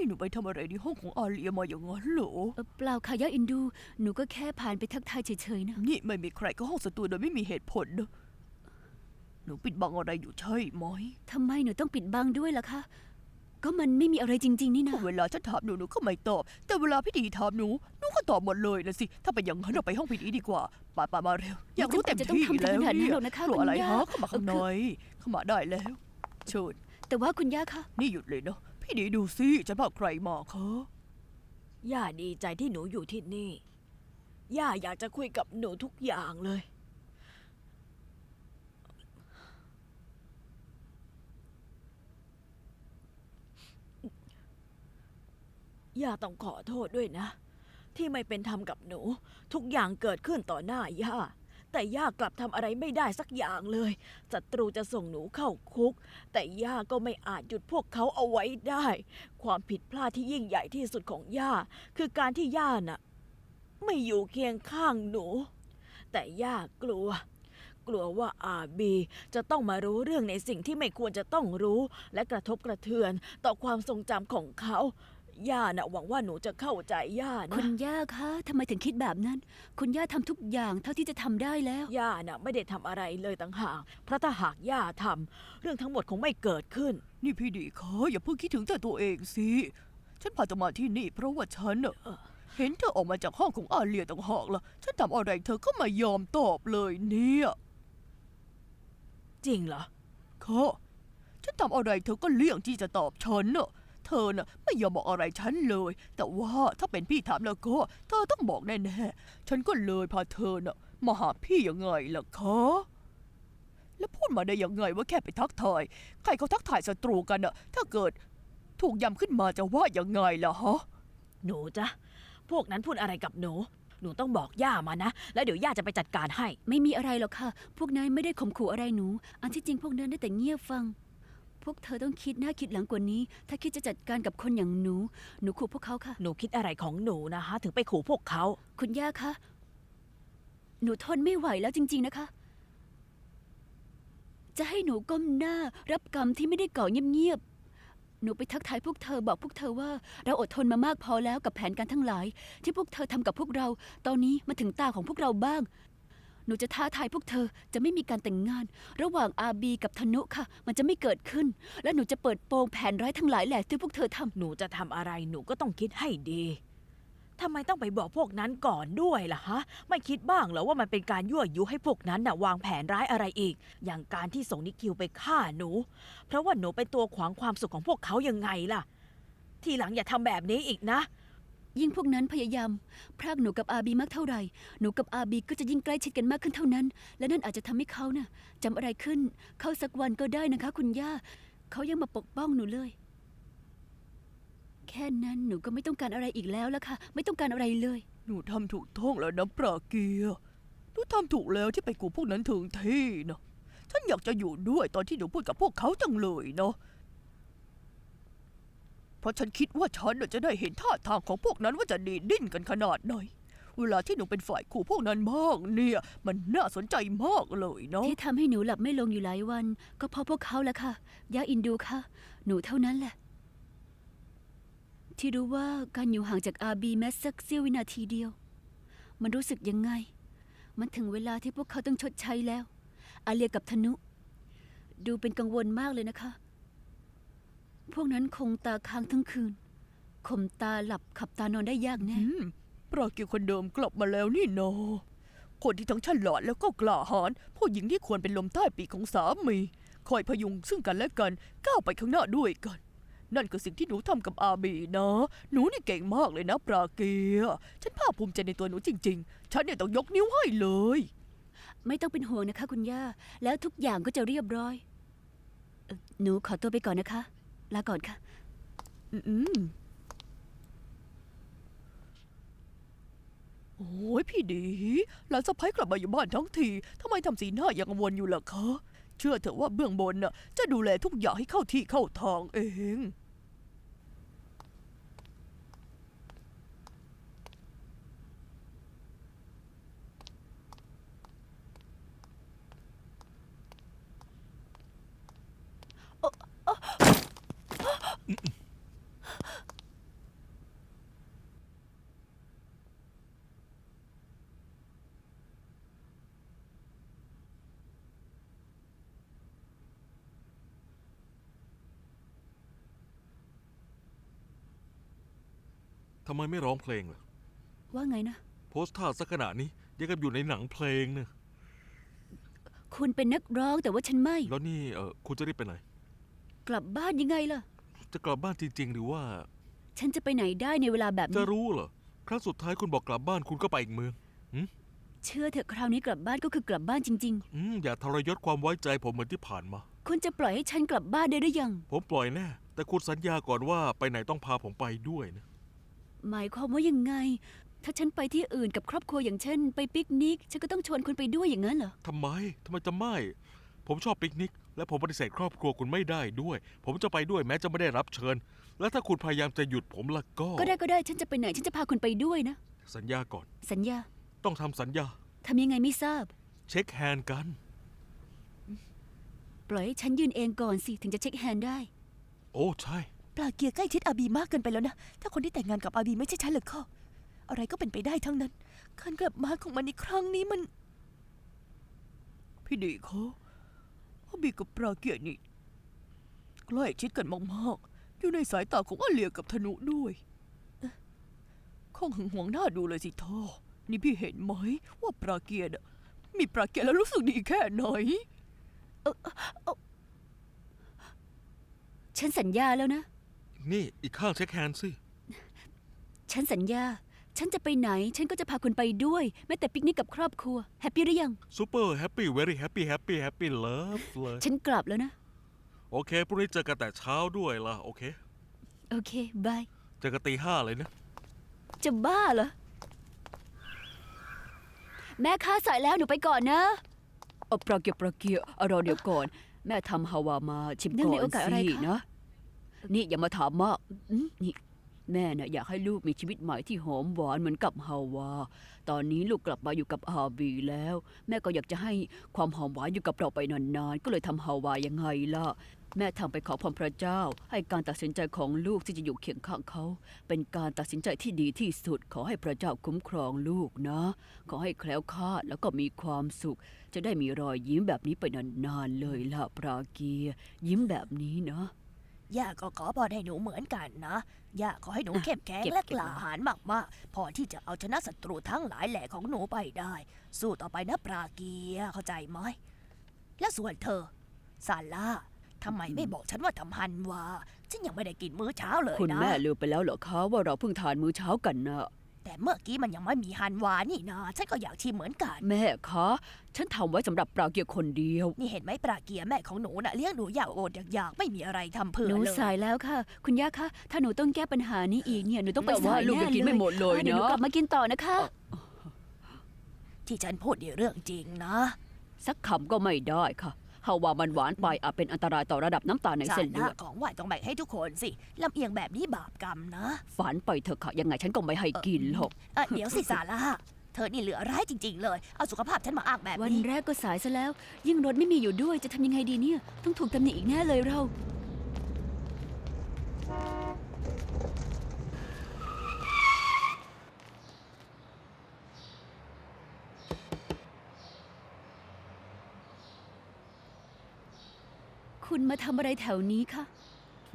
นี่หนูไปทำอะไรในห้องของอาเลียมาอย่างนั้นเหรอ เอ่อเปล่าค่ะย่าอินดู หนูก็แค่ผ่านไปทักทายเฉยๆนะ นี่ไม่มีใครก็ห้องสตูโดยไม่มีเหตุผลนะหนูปิดบังอะไรอยู่ใช่ไหมทำไมหนูต้องปิดบังด้วยล่ะคะ ก็มันไม่มีอะไรจริง ๆ นี่นะ เวลาฉันถามหนูหนูก็ไม่ตอบ แต่เวลาพี่ดีถามหนูหนูก็ตอบหมดเลยนะสิ ถ้าเป็นอย่างนั้นเราไปห้องพี่ดีดีกว่าป่าป่ามาเร็ว อยากรู้เต็มจะต้องที่ทำถึงแล้วขนาดนั้นเนี่ยหรอกนะคะกลัวอะไรคุณย่า ฮะเข้ามาข้างในเข้ามาได้แล้วเชิญแต่ว่าคุณย่าคะ นี่หยุดเลยเนาะพี่ ดีดูสิฉันพาใครมาคะย่าดีใจที่หนูอยู่ที่นี่ ย่าอยากจะคุยกับหนูทุกอย่างเลย ย่าต้องขอโทษด้วยนะ ที่ไม่เป็นธรรมกับหนู ทุกอย่างเกิดขึ้นต่อหน้าย่า แต่ย่ากลับทำอะไรไม่ได้สักอย่างเลยศัตรูจะส่งหนูเข้าคุก แต่ย่าก็ไม่อาจหยุดพวกเขาเอาไว้ได้ ความผิดพลาดที่ยิ่งใหญ่ที่สุดของย่า คือการที่ย่าน่ะ ไม่อยู่เคียงข้างหนู แต่ย่ากลัว กลัวว่าอาบีจะต้องมารู้เรื่องในสิ่งที่ไม่ควรจะต้องรู้ และกระทบกระเทือนต่อความทรงจำของเขา ย่าน่ะหวังว่าหนูจะเข้าใจย่าคุนะณย่าคะทำไมถึงคิดแบบนั้น คุณย่าทำทุกอย่างเท่าที่จะทำได้แล้ว ย่าน่ะไม่ได้ทำอะไรเลยต่างหากเพราะถ้าหากย่าทำเรื่องทั้งหมดคงไม่เกิดขึ้น นี่พี่ดีคะอย่าเพิ่งคิดถึงแต่ตัวเองสิ ฉันพาเธอมาที่นี่ เพราะว่าฉันน่ะเออเห็นเธอออกมาจากห้องของอาเลียต่างหากล่ะ ฉันทำอะไรเธอก็ไม่ยอมตอบเลยเนี่ย จริงเหรอค่ะฉันทำอะไรเธอก็เลี่ยงที่จะตอบฉันน่ะ เธอน่ะไม่ยอมบอกอะไรฉันเลย แต่ว่าถ้าเป็นพี่ถามแล้วก็เธอต้องบอกแน่ๆ ฉันก็เลยพาเธอน่ะมาหาพี่ยังไงล่ะคะ แล้วพูดมาได้ยังไงว่าแค่ไปทักทาย ใครเขาทักทายศัตรูกันน่ะ ถ้าเกิดถูกยำขึ้นมาจะว่ายังไงล่ะฮะ หนูจ๊ะพวกนั้นพูดอะไรกับหนู หนูต้องบอกย่ามานะ แล้วเดี๋ยวย่าจะไปจัดการให้ ไม่มีอะไรหรอกค่ะ พวกนั้นไม่ได้ข่มขู่อะไรหนู อันที่จริงพวกนั้นได้แต่เงียบฟัง พวกเธอต้องคิดหน้าคิดหลังกว่านี้ ถ้าคิดจะจัดการกับคนอย่างหนู หนูขู่พวกเขาค่ะ หนูคิดอะไรของหนูนะฮะถึงไปขู่พวกเขา คุณย่าคะ หนูทนไม่ไหวแล้วจริง ๆนะคะ จะให้หนูก้มหน้ารับกรรมที่ไม่ได้ก่อเงียบๆ หนูไปทักทายพวกเธอบอกพวกเธอว่า เราอดทนมามากพอแล้วกับแผนการทั้งหลาย ที่พวกเธอทำกับพวกเรา ตอนนี้มาถึงตาของพวกเราบ้าง หนูจะท้าทายพวกเธอจะไม่มีการแต่งงาน ระหว่างอาบีกับธนุค่ะ มันจะไม่เกิดขึ้น และหนูจะเปิดโปงแผนร้ายทั้งหลายแหละที่พวกเธอทำหนูจะทำอะไรหนูก็ต้องคิดให้ดีทำไมต้องไปบอกพวกนั้นก่อนด้วยล่ะฮะ ไม่คิดบ้างเหรอว่ามันเป็นการยั่วยุให้พวกนั้นน่ะวางแผนร้ายอะไรอีก อย่างการที่ส่งนิคิวไปฆ่าหนู เพราะว่าหนูเป็นตัวขวางความสุขของพวกเขายังไงล่ะ ทีหลังอย่าทำแบบนี้อีกนะ ยิ่งพวกนั้นพยายามพรากหนูกับอาบีมากเท่าไหร่ หนูกับอาบีก็จะยิ่งใกล้ชิดกันมากขึ้นเท่านั้น และนั่นอาจจะทำให้เขาน่ะจำอะไรขึ้น เขาสักวันก็ได้นะคะ คุณย่า เขายังมาปกป้องหนูเลย แค่นั้นหนูก็ไม่ต้องการอะไรอีกแล้วละค่ะ ไม่ต้องการอะไรเลย หนูทำถูกต้องแล้วนะปราเกียร์หนูทำถูกแล้วที่ไปกูพวกนั้นถึงที่นะฉันอยากจะอยู่ด้วยตอนที่หนูพูดกับพวกเขาจังเลยเนาะ เพราะฉันคิดว่าฉันน่ะจะได้เห็นท่าทางของพวกนั้นว่าจะดีดดิ้นกันขนาดไหน เวลาที่หนูเป็นฝ่ายขู่พวกนั้นบ้างเนี่ย มันน่าสนใจมากเลยเนาะ ที่ทำให้หนูหลับไม่ลงอยู่หลายวัน ก็เพราะพวกเขาแหละค่ะย่าอินดูค่ะ หนูเท่านั้นแหละ ที่รู้ว่าการอยู่ห่างจากอาบีแม้สักเสี้ยววินาทีเดียว มันรู้สึกยังไง มันถึงเวลาที่พวกเขาต้องชดใช้แล้ว อาเลียกับธนุ ดูเป็นกังวลมากเลยนะคะ พวกนั้นคงตาค้างทั้งคืนข่มตาหลับขับตานอนได้ยากแน่อืมปราเกียร์คนเดิมกลับมาแล้วนี่เนาะคนที่ทั้งฉลาดแล้วก็กล้าหาญผู้หญิงที่ควรเป็นลมใต้ปีกของสามีคอยพยุงซึ่งกันและกันก้าวไปข้างหน้าด้วยกัน นั่นคือสิ่งที่หนูทำกับอาบีนะ หนูนี่เก่งมากเลยนะ ปราเกียร์ฉันภาคภูมิใจในตัวหนูจริง ๆ ฉันเนี่ยต้องยกนิ้วให้เลย ไม่ต้องเป็นห่วงนะคะ คุณย่า แล้วทุกอย่างก็จะเรียบร้อยเอ่อหนูขอตัวไปก่อนนะคะ ลาก่อนค่ะ อืมโอ้ยพี่ดีหลานสะพ้ยกลับมาอยู่บ้านทั้งทีทำไมทำสีหน้ายังกังวลอยู่ล่ะคะ เชื่อเถอะว่าเบื้องบนน่ะ จะดูแลทุกอย่างให้เข้าที่เข้าทางเอง ทำไมไม่ร้องเพลงล่ะ ว่าไงนะ โพสท่าสักขนาดนี้ยังกับอยู่ในหนังเพลงเนี่ยคุณเป็นนักร้องแต่ว่าฉันไม่ แล้วนี่เออคุณจะรีบไปไหน กลับบ้านยังไงล่ะ จะกลับบ้านจริง ๆ หรือว่าฉันจะไปไหนได้ในเวลาแบบจะนี้ รู้เหรอครั้งสุดท้ายคุณบอกกลับบ้านคุณก็ไปอีกเมือง เชื่อเถอะคราวนี้กลับบ้านก็คือกลับบ้านจริง อืมอย่าทรยศความไว้ใจผมเหมือนที่ผ่านมา ๆ คุณจะปล่อยให้ฉันกลับบ้านได้หรือยัง ผมปล่อยแน่ แต่คุณสัญญาก่อนว่าไปไหนต้องพาผมไปด้วยนะ หมายความว่ายังไง ถ้าฉันไปที่อื่นกับครอบครัวอย่างเช่น ไปปิกนิก ฉันก็ต้องชวนคุณไปด้วยอย่างนั้นเหรอ ทำไม ทำไมจะไม่ ผมชอบปิกนิก และผมปฏิเสธครอบครัวคุณไม่ได้ด้วย ผมจะไปด้วยแม้จะไม่ได้รับเชิญ และถ้าคุณพยายามจะหยุดผมละก็ ก็ได้ก็ได้ฉันจะไปไหนฉันจะพาคุณไปด้วยนะ สัญญาก่อน สัญญาต้องทำสัญญา ทำยังไงไม่ทราบ เช็คแฮนด์กัน ปล่อยให้ฉันยืนเองก่อนสิถึงจะเช็คแฮนด์ได้ โอ้ใช่ ปลาเกียร์ใกล้ชิดอาบีมากเกินไปแล้วนะ ถ้าคนที่แต่งงานกับอาบีไม่ใช่ฉันเลยก็อะไรก็เป็นไปได้ทั้งนั้น การกลับมาของมันในครั้งนี้มัน พี่ดีเขาอาบีกับปลาเกียร์นี่ใกล้ชิดกันมากๆ อยู่ในสายตาของอาเลียกับธนุด้วยข้องหึงหวงหน้าดูเลยสิท่อนี่พี่เห็นไหมว่าปลาเกียร์น่ะมีปลาเกียร์แล้วรู้สึกดีแค่ไหนฉันสัญญาแล้วนะ นี่อีกข้างเช็คแฮนด์สิ ฉันสัญญา ฉันจะไปไหน ฉันก็จะพาคุณไปด้วย แม้แต่ปิกนิกกับครอบครัว แฮปปี้หรือยัง ซูเปอร์แฮปปี้เวรี่แฮปปี้แฮปปี้แฮปปี้เลิฟเลย ฉันกลับแล้วนะ โอเคพรุ่งนี้เจอกันแต่เช้าด้วยล่ะ โอเค โอเค บาย เจอกันตีห้าเลยนะ จะบ้าเหรอ แม่ค้าสายแล้วหนูไปก่อนนะ เอาปลาเกียวปลาเกียวเอารอเดี๋ยวก่อน แม่ทำฮาวามาชิมเนื่ก่องอในนโอกาสอะไรสิคะ นะ นี่อย่ามาถามมากอืมนี่ แม่น่ะอยากให้ลูกมีชีวิตใหม่ที่หอมหวานเหมือนกับฮาวา ตอนนี้ลูกกลับมาอยู่กับอาบีแล้ว แม่ก็อยากจะให้ความหอมหวานอยู่กับเราไปนานๆ ก็เลยทำฮาวายังไงล่ะ แม่ทำไปขอพรพระเจ้า ให้การตัดสินใจของลูกที่จะอยู่เคียงข้างเขา เป็นการตัดสินใจที่ดีที่สุด ขอให้พระเจ้าคุ้มครองลูกนะ ขอให้แคล้วคลาดแล้วก็มีความสุข จะได้มีรอยยิ้มแบบนี้ไปนานๆเลยล่ะปราเกียร์ยิ้มแบบนี้นะ ย่าก็ขอพรให้หนูเหมือนกันนะย่าขอให้หนูอะเข้มแข็งเก็บและเก็กบล้าหาญมากๆ พอที่จะเอาชนะศัตรูทั้งหลายแหล่ของหนูไปได้ สู้ต่อไปนะปราเกียร์เข้าใจไหมและส่วนเธอซาร่าทำไมไม่บอกฉันว่าทำฮันวาฉันยังไม่ได้กินมื้อเช้าเลยคุณนะแม่ลืมไปแล้วเหรอคะว่าเราเพิ่งทานมื้อเช้ากันนะ แต่เมื่อกี้มันยังไม่มีฮันวานี่นะฉันก็อยากชิมเหมือนกัน แม่คะ ฉันทำไว้สำหรับปราเกียร์คนเดียว นี่เห็นไหมปราเกียร์แม่ของหนูน่ะเลี้ยงหนูอยากโอดอยากๆไม่มีอะไรทำเพื่อหนูเลยสายแล้วค่ะ คุณย่าคะ ถ้าหนูต้องแก้ปัญหานี้อีกเนี่ย หนูต้องไปแต่ว่าสายลูกแน่ยังกินไม่หมดเลยอะเดี๋ยวหนูเนอะกลับมากินต่อนะคะ ที่ฉันพูดในเรื่องจริงนะ สักคำก็ไม่ได้ค่ะ ฮาวามันหวานไปอาจเป็นอันตรายต่อระดับน้ำตาลในจาเส้นนหเลืน้าอดของไหวต้องแบ่งให้ทุกคนสิลำเอียงแบบนี้บาปกรรมนะ ฝันไปเถอะค่ะยังไงฉันก็ไม่ให้กินหรอก เอ่อเดี๋ยวสิสาร่าเธอนี่เหลือร้ายจริง ๆ เลย เอาสุขภาพฉันมาอ้างแบบวันนี้ แรกก็สายซะแล้ว ยิ่งรถไม่มีอยู่ด้วยจะทำยังไงดีเนี่ย ต้องถูกตำหนิอีกแน่เลยเรา คุณมาทำอะไรแถวนี้คะ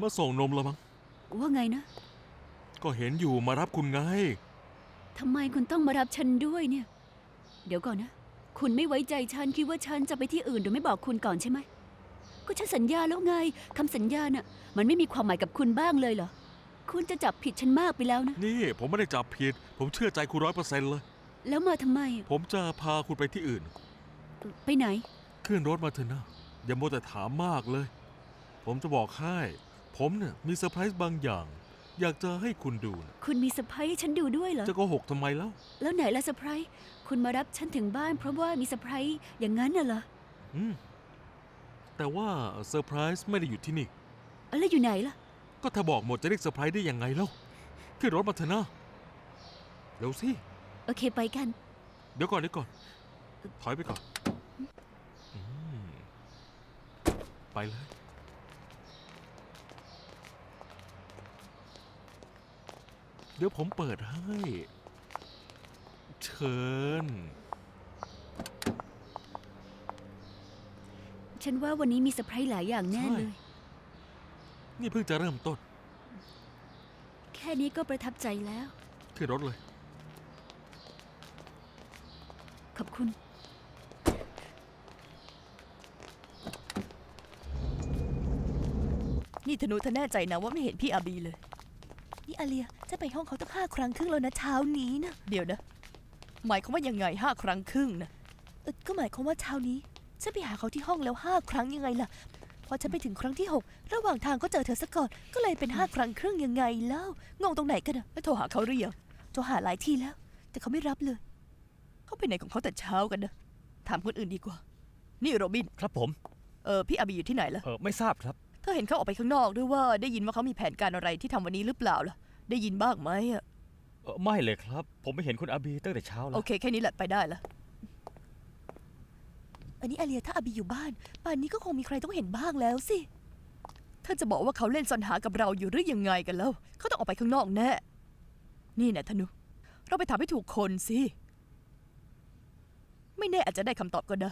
มาส่งนมละมั้ง ว่าไงนะ ก็เห็นอยู่มารับคุณไง ทำไมคุณต้องมารับฉันด้วยเนี่ย เดี๋ยวก่อนนะ คุณไม่ไว้ใจฉันคิดว่าฉันจะไปที่อื่นโดยไม่บอกคุณก่อนใช่ไหม ก็ฉันสัญญาแล้วไงคำสัญญาน่ะ มันไม่มีความหมายกับคุณบ้างเลยเหรอ คุณจะจับผิดฉันมากไปแล้วนะ นี่ผมไม่ได้จับผิด ผมเชื่อใจคุณร้อยเปอร์เซ็นต์เลย แล้วมาทำไม ผมจะพาคุณไปที่อื่น ไปไหน ขึ้นรถมาเถอะนะ อย่ามัวแต่ถามมากเลย ผมจะบอกให้ ผมเนี่ยมีเซอร์ไพรส์บางอย่าง อยากจะให้คุณดูนะคุณมีเซอร์ไพรส์ให้ฉันดูด้วยเหรอ จะโกหกทำไมแล้ว แล้วไหนล่ะเซอร์ไพรส์ คุณมารับฉันถึงบ้านเพราะว่ามีเซอร์ไพรส์อย่างนั้นน่ะเหรออืม แต่ว่าเซอร์ไพรส์ไม่ได้อยู่ที่นี่ แล้วอยู่ไหนล่ะ ก็ถ้าบอกหมดจะเรียกเซอร์ไพรส์ได้ยังไงเล่าขึ้นรถมาเถอะนะเร็วสิ โอเคไปกัน เดี๋ยวก่อนเดี๋ยวก่อน ถอยไปก่อนอืม ไปเลย เดี๋ยวผมเปิดให้ เชิญ ฉันว่าวันนี้มีเซอร์ไพรส์หลายอย่างแน่ใช่เลย นี่เพิ่งจะเริ่มต้น แค่นี้ก็ประทับใจแล้ว ขึ้นรถเลย ขอบคุณ นี่ธนูเธอแน่ใจนะว่าไม่เห็นพี่อาบีเลย นี่อาเลียจะไปห้องเขาตั้งห้าครั้งครึ่งแล้วนะเช้านี้นะเดี๋ยวนะ หมายความว่ายังไงห้าครั้งครึ่งนะเออก็หมายความว่าเช้านี้ฉันไปหาเขาที่ห้องแล้วห้าครั้งยังไงล่ะ พอฉันไปถึงครั้งที่หกระหว่างทางก็เจอเธอซะก่อน ก็เลยเป็นห้าครั้งครึ่งยังไงเล่างงตรงไหนกันอะแล้วโทรหาเขาหรือยังโทรหาหลายทีแล้ว แต่เขาไม่รับเลย เขาไปไหนของเขาแต่เช้ากันนะถามคนอื่นดีกว่า นี่โรบิน ครับผม เออพี่อาบีอยู่ที่ไหนล่ะ เออไม่ทราบครับ เธอเห็นเขาออกไปข้างนอกด้วยว่าได้ยินว่าเขามีแผนการอะไรที่ทำวันนี้หรือเปล่าล่ะ ได้ยินบ้างไหมอะเออไม่เลยครับ ผมไม่เห็นคุณอาบีตั้งแต่เช้าแล้โอวเค แค่นี้แหละไปได้ละอันนี้อาเลียถ้าอาบีอยู่บ้าน ป่านนี้ก็คงมีใครต้องเห็นบ้างแล้วสิ เธอจะบอกว่าเขาเล่นซ่อนหากับเราอยู่หรือยังไงกันแล้ว เขาต้องออกไปข้างนอกแน่ นี่นะธนุ เราไปถามให้ถูกคนสิ ไม่แน่อาจจะได้คำตอบก็ได้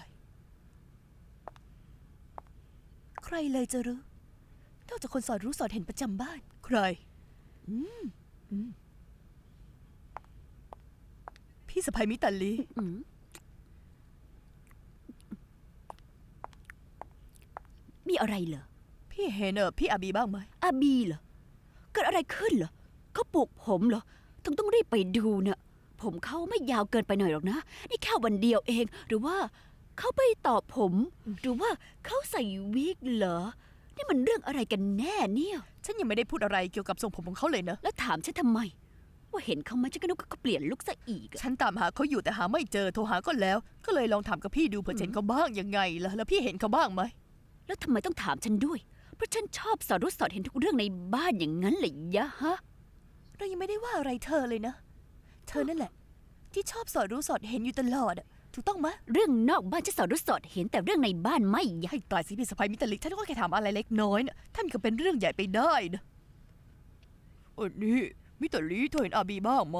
ใครเลยจะรู้น อกจากคนสอนรู้สอนเห็นประจำบ้าน ใคร อืมอืมพี่สะพายมิตาลี อืมมีอะไรเหรอ พี่เห็นเออพี่อาบีบ้างไหม อาบีเหรอ เกิดอะไรขึ้นเหรอเขาปลูกผมเหรอถึงต้องรีบไปดูเนะ่ะผมเขาไม่ยาวเกินไปหน่อยหรอกนะ นี่แค่วันเดียวเอง หรือว่าเขาไปต่อผม หรือว่าเขาใส่วิกเหรอ นี่มันเรื่องอะไรกันแน่เนี่ย ฉันยังไม่ได้พูดอะไรเกี่ยวกับทรงผมของเขาเลยนะ แล้วถามฉันทำไม ว่าเห็นเขาไหมฉันก็นึกว่าเขาเปลี่ยนลุกซะอีกอะฉันตามหาเขาอยู่แต่หาไม่เจอ โทรหาก็แล้ว ก็เลยลองถามกับพี่ดูเผื่อเห็นเขาบ้างยังไงล่ะ แล้วพี่เห็นเขาบ้างไหม แล้วทำไมต้องถามฉันด้วย เพราะฉันชอบสอดรู้สอดเห็นทุกเรื่องในบ้านอย่างนั้นเลยยะฮะ เรายังไม่ได้ว่าอะไรเธอเลยนะ เธอนั่นแหละ ที่ชอบสอดรู้สอดเห็นอยู่ตลอดอะ ถูกต้องไหมเรื่องนอกบ้านฉันสอดรู้สอดเห็นแต่เรื่องในบ้านไม่ยะให้ตายสิพี่สะพายมิตรลิกฉันก็แค่ถามอะไรเล็กน้อยนะท่านก็เป็นเรื่องใหญ่ไปได้นะออนี่มิตรลีเธอเห็นอาบีบ้างไหม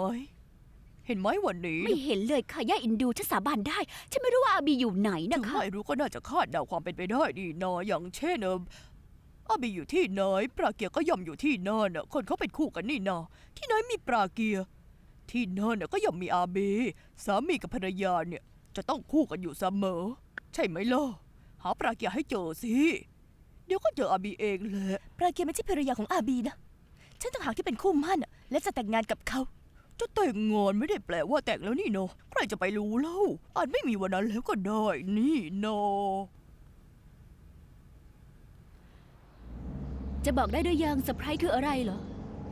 เห็นไหมวันนี้ไม่เห็นเลยค่ะย่าอินดูฉันสาบานได้ ฉันไม่รู้ว่าอาบีอยู่ไหนถึนะงคะ ไม่รู้ก็น่าจะคาดเดาความเป็นไปได้ดีนะอย่างเช่นเอออาบีอยู่ที่ไหนปราเกียร์ก็ย่อมอยู่ที่นั่นน่ะคนเขาเป็นคู่กันนี่นาที่ไหนมีปราเกียร์ที่นั่นน่ะก็ย่อมมีอาบีสามีกับภรรยาเนี่ย จะต้องคู่กันอยู่เสมอ ใช่ไหมล่ะหาปราเกียร์ให้เจอสิ เดี๋ยวก็เจออาบีเองแหละปราเกียร์ไม่ใช่ภรรยาของอาบีนะ ฉันต่างหากที่เป็นคู่หมั่นน่ะและจะแต่งงานกับเขา จะแต่งงานไม่ได้แปลว่าแต่งแล้วนี่เนาะใครจะไปรู้เล่าอาจไม่มีวันนั้นแล้วก็ได้นี่เนาะจะบอกได้ด้วยยังเซอร์ไพรส์คืออะไรเหรอ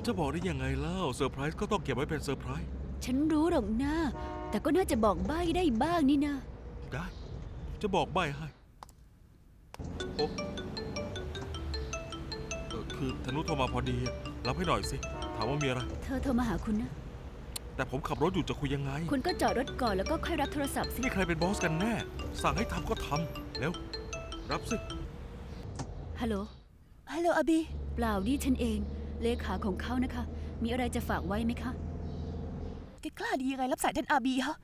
จะบอกได้ยังไงเล่าเซอร์ไพรส์ก็ต้องเก็บไว้เป็นเซอร์ไพรส์ ฉันรู้หรอกนะ แต่ก็น่าจะบอกใบ้ได้บ้างนี่นะ ได้ จะบอกใบให้โอ้เออคือธนุโทรมาพอดีรับให้หน่อยสิ ถามว่ามีอะไร เธอโทรมาหาคุณนะ แต่ผมขับรถอยู่จะคุยยังไง คุณก็จอดรถก่อนแล้วก็ค่อยรับโทรศัพท์สิ นี่ใครเป็นบอสกันแน่ สั่งให้ทำก็ทำเร็วรับสิ ฮัลโหล ฮัลโหลอาบี เปล่านี่ฉันเอง เลขาของเขานะคะ มีอะไรจะฝากไว้ไหมคะ แกกล้าดียังไงรับสายท่านอาบีฮะ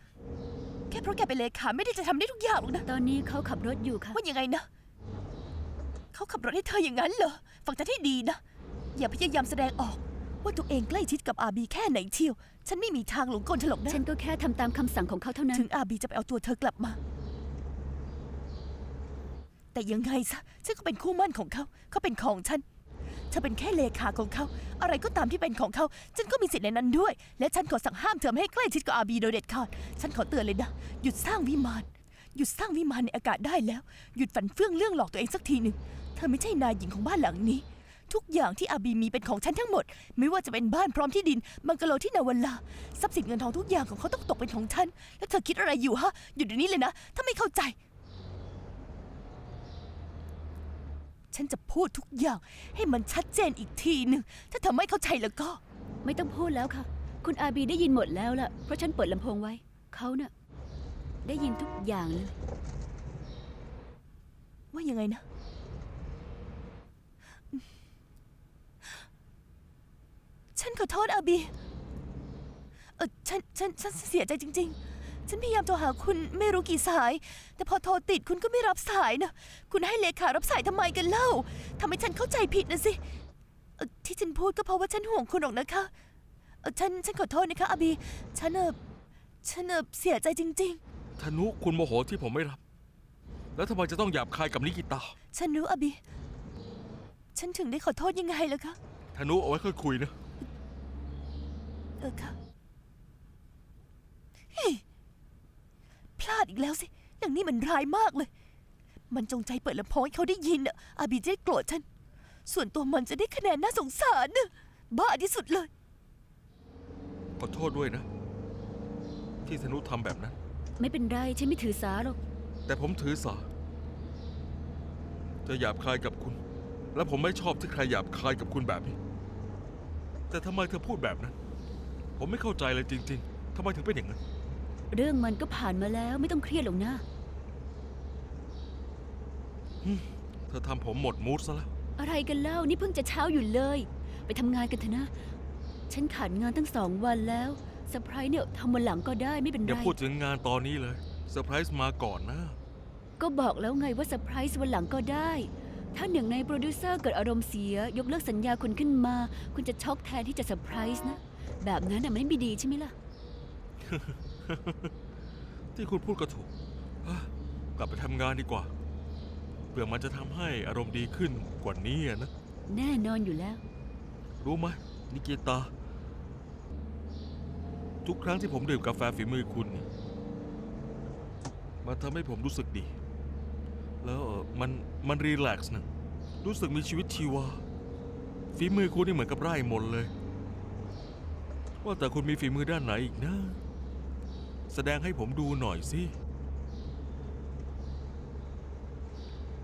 แค่เพราะแกเป็นเลขาไม่ได้จะทำได้ทุกอย่างหรอกนะ ตอนนี้เขาขับรถอยู่ค่ะ ว่ายังไงนะ เขาขับรถให้เธออย่างนั้นเหรอ ฟังฉันให้ดีนะ อย่าพยายามแสดงออก ว่าตัวเองใกล้ชิดกับอาบีแค่ไหนเชียว ฉันไม่มีทางหลงกลฉลกนะ ฉันก็แค่ทำตามคำสั่งของเขาเท่านั้น ถึงอาบีจะไปเอาตัวเธอกลับมา แต่ยังไงซะ ฉันก็เป็นคู่หมั่นของเขา เขาเป็นของฉัน เธอเป็นแค่เลขาของเขา อะไรก็ตามที่เป็นของเขา ฉันก็มีสิทธิ์ในนั้นด้วย และฉันขอสั่งห้ามเธอไม่ให้ใกล้ชิดกับอาบีโดยเด็ดขาด ฉันขอเตือนเลยนะ หยุดสร้างวิมาน หยุดสร้างวิมานในอากาศได้แล้ว หยุดฝันเฟื่องเรื่องหลอกตัวเองสักทีหนึ่ง เธอไม่ใช่นายหญิงของบ้านหลังนี้ ทุกอย่างที่อาบีมีเป็นของฉันทั้งหมด ไม่ว่าจะเป็นบ้านพร้อมที่ดิน บังกะโลที่นาวัลา ทรัพย์สินเงินทองทุกอย่างของเขาต้องตกเป็นของฉัน แล้วเธอคิดอะไรอยู่ฮะ หยุดเดี๋ยวนี้เลยนะ ถ้าไม่เข้าใจ ฉันจะพูดทุกอย่าง ให้มันชัดเจนอีกทีหนึ่ง ถ้าเธอไม่เข้าใจแล้วก็ ไม่ต้องพูดแล้วค่ะ คุณอาบีได้ยินหมดแล้วล่ะ เพราะฉันเปิดลำโพงไว้ เขาน่ะ ได้ยินทุกอย่างเลยว่ายังไงนะ ฉันขอโทษอาบี เออฉัน ฉัน ฉันเสียใจจริง ๆ ฉันพยายามโทรหาคุณไม่รู้กี่สาย แต่พอโทรติดคุณก็ไม่รับสายนะ คุณให้เลขารับสายทำไมกันเล่าทำให้ฉันเข้าใจผิดนะสิเอ่อที่ฉันพูดก็เพราะว่าฉันห่วงคุณหรอกนะคะเออฉันฉันขอโทษนะคะอาบี ฉันเออฉันเออเสียใจจริง ธนุคุณโมโหที่ผมไม่รับ แล้วทำไมจะต้องหยาบคายกับนิกิตา ๆ ฉันรู้อาบี ฉันถึงได้ขอโทษยังไงล่ะคะ ธนุเอาไว้ค่อยคุยนะ เออค่ะเฮ้ยพ ลาดอีกแล้วสิ อย่างนี้มันร้ายมากเลย มันจงใจเปิดลำโพงให้เขาได้ยินน่ะอาบีจะได้โกรธฉัน ส่วนตัวมันจะได้คะแนนน่าสงสารน่ะบ้าที่สุดเลย ขอโทษด้วยนะ ที่ธนุทำแบบนั้น ไม่เป็นไรฉันไม่ถือสาหรอก แต่ผมถือสา จะหยาบคายกับคุณ และผมไม่ชอบที่ใครหยาบคายกับคุณแบบนี้ แต่ทำไมเธอพูดแบบนั้น ผมไม่เข้าใจเลยจริง ๆทำไมถึงเป็นอย่างนั้น เรื่องมันก็ผ่านมาแล้วไม่ต้องเครียดหรอกนะ เธอทำผมหมดมูดซะแล้ว อะไรกันเล่านี่เพิ่งจะเช้าอยู่เลย ไปทำงานกันเถอะนะ ฉันขาดงานตั้งสองวันแล้วเซอร์ไพรส์เนี่ยทำวันหลังก็ได้ไม่เป็นอย่าไรพูดถึงงานตอนนี้เลยเซอร์ไพรส์มาก่อนนะ ก็บอกแล้วไงว่าเซอร์ไพรส์วันหลังก็ได้ ถ้าหนึ่งในโปรดิวเซอร์เกิดอารมณ์เสีย ยกเลิกสัญญาคุณขึ้นมา คุณจะช็อกแทนที่จะเซอร์ไพรส์นะ แบบนั้นน่ะมันไม่ดีใช่ไหมล่ะ ที่คุณพูดก็ถูกอะกลับไปทำงานดีกว่าเพื่อมันจะทำให้อารมณ์ดีขึ้นกว่านี้อะนะ แน่นอนอยู่แล้ว รู้ไหมนิกิตา ทุกครั้งที่ผมดื่มกาแฟฝีมือคุณเนี่ยมันทำให้ผมรู้สึกดี แล้วเออมันมันรีแลกซ์นะรู้สึกมีชีวิตชีวา ฝีมือคุณนี่เหมือนกับไร่มนต์เลย ว่าแต่คุณมีฝีมือด้านไหนอีกนะ แสดงให้ผมดูหน่อยสิ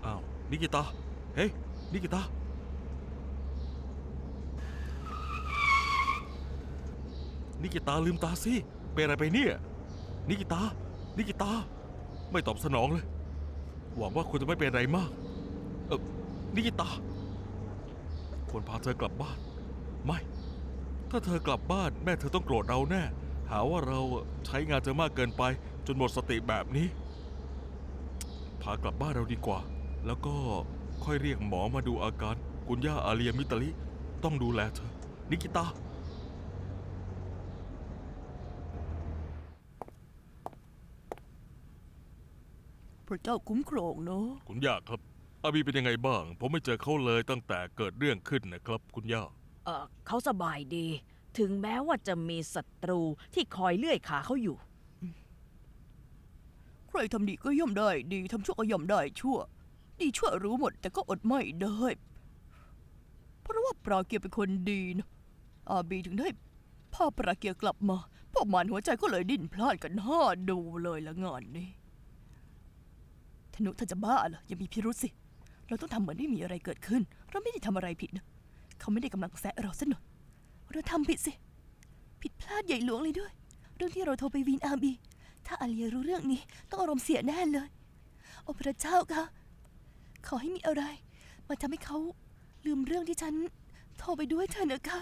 อ้าว นิกิตา เฮ้ย นิกิตา นิกิตาลืมตาสิ เป็นอะไรไปเนี่ย นิกิตา นิกิตา ไม่ตอบสนองเลย หวังว่าคุณจะไม่เป็นอะไรมาก เออนิกิตา ควรพาเธอกลับบ้าน ไม่ ถ้าเธอกลับบ้านแม่เธอต้องโกรธเราแน่ หาว่าเราใช้งานเธอมากเกินไป จนหมดสติแบบนี้ พากลับบ้านเราดีกว่า แล้วก็ค่อยเรียกหมอมาดูอาการ คุณย่าอาเลียมิตาลิต้องดูแลเธอ นิกิตาพระเจ้าคุ้มครองเนาะคุณย่าครับ อาบีเป็นยังไงบ้าง ผมไม่เจอเขาเลยตั้งแต่เกิดเรื่องขึ้นนะครับ คุณย่า เออเขาสบายดี ถึงแม้ว่าจะมีศัตรูที่คอยเลื่อยขาเขาอยู่ ใครทำดีก็ย่อมได้ดีทำชั่วก็ย่อมได้ชั่ว ดีชั่วรู้หมด แต่ก็อดไม่ได้ เพราะว่าปราเกียเป็นคนดีนะอาบีถึงได้พาปราเกียกลับมาพวกมันหัวใจก็เลยดิ้นพลาดกันห้าดูเลยละงานนี้ธนุเธอจะบ้าเหรออย่ามีพิรุษสิ เราต้องทำเหมือนไม่มีอะไรเกิดขึ้น เราไม่ได้ทำอะไรผิดนะ เขาไม่ได้กำลังแซะเราซะหน่อย เราทำผิดสิ ผิดพลาดใหญ่หลวงเลยด้วย เรื่องที่เราโทรไปวีนอาบี ถ้าอาเลียรู้เรื่องนี้ต้องอารมณ์เสียแน่เลย โอ้พระเจ้าคะขอให้มีอะไร มาทำให้เขาลืมเรื่องที่ฉันโทรไปด้วยเถอะนะคะ